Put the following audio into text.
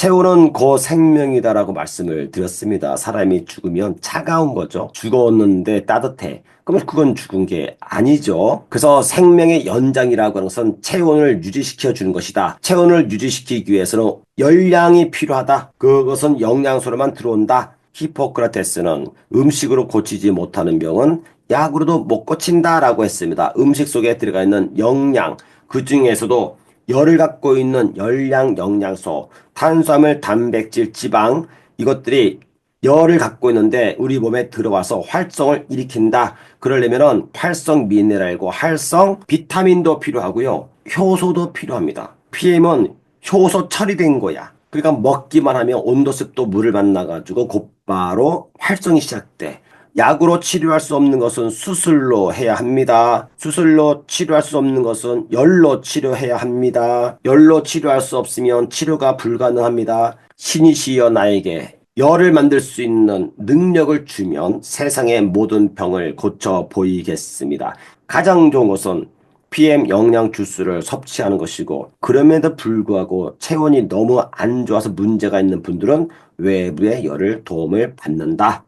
체온은 고 생명이다라고 말씀을 드렸습니다. 사람이 죽으면 차가운 거죠. 죽었는데 따뜻해. 그럼 그건 죽은 게 아니죠. 그래서 생명의 연장이라고 하는 것은 체온을 유지시켜 주는 것이다. 체온을 유지시키기 위해서는 열량이 필요하다. 그것은 영양소로만 들어온다. 히포크라테스는 음식으로 고치지 못하는 병은 약으로도 못 고친다라고 했습니다. 음식 속에 들어가 있는 영양, 그 중에서도 열을 갖고 있는 열량 영양소, 탄수화물, 단백질, 지방 이것들이 열을 갖고 있는데 우리 몸에 들어와서 활성을 일으킨다. 그러려면은 활성 미네랄과 활성 비타민도 필요하고요. 효소도 필요합니다. PM은 효소 처리된 거야. 그러니까 먹기만 하면 온도 습도 물을 만나가지고 곧바로 활성이 시작돼. 약으로 치료할 수 없는 것은 수술로 해야 합니다. 수술로 치료할 수 없는 것은 열로 치료해야 합니다. 열로 치료할 수 없으면 치료가 불가능합니다. 신이시여 나에게 열을 만들 수 있는 능력을 주면 세상의 모든 병을 고쳐 보이겠습니다. 가장 좋은 것은 PM 영양 주스를 섭취하는 것이고 그럼에도 불구하고 체온이 너무 안 좋아서 문제가 있는 분들은 외부의 열을 도움을 받는다.